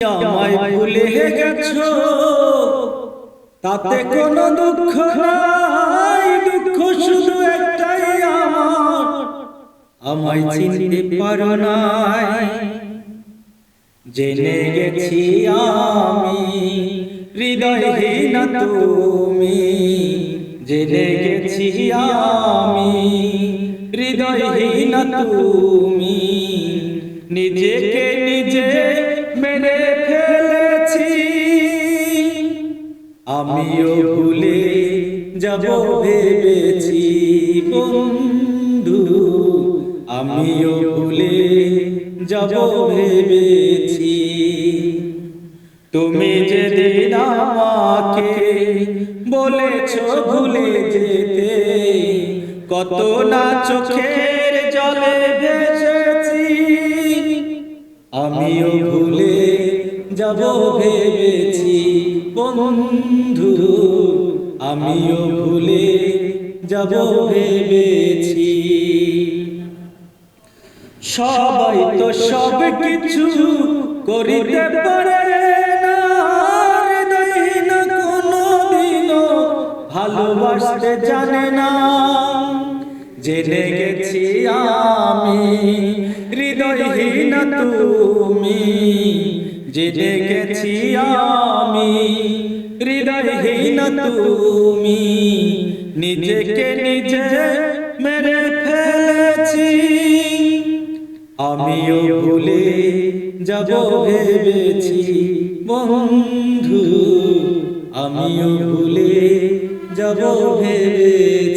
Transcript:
আমায় ভুলে গেছো? তাতে কোনো দুঃখ নাই, দুঃখ শুধু একটাই আমার। আমায় চিনতে পারো নাই, জেনে গেছি আমি হৃদয়হীন তুমি। জেনে গেছি আমি হৃদয়হীন তুমি। নিজেকে নিজে আমিও ভুলে যাব ভেবেছি, বন্ধু। আমিও ভুলে যাব ভেবেছি। তুমি যেদিন আমাকে বলেছ ভুলে যেতে, কত না চোখের জলে ভেসেছি আমিও ভুলে যাব ভেবেছি। বন্ধু, আমিও ভুলে যাব ভেবেছি। সবাই তো সব কিছু করিতে পারে ভালোবাসতে জানে না। জেনে গেছি আমি, হৃদয়হীন তুমি জেনে গেছি আমি, হৃদয়হীন তুমি, নিজেকে নিজে মেরে ফেলেছি। আমিও ভুলে যাব ভেবেছি, বন্ধু, আমিও ভুলে যাব ভেবেছি।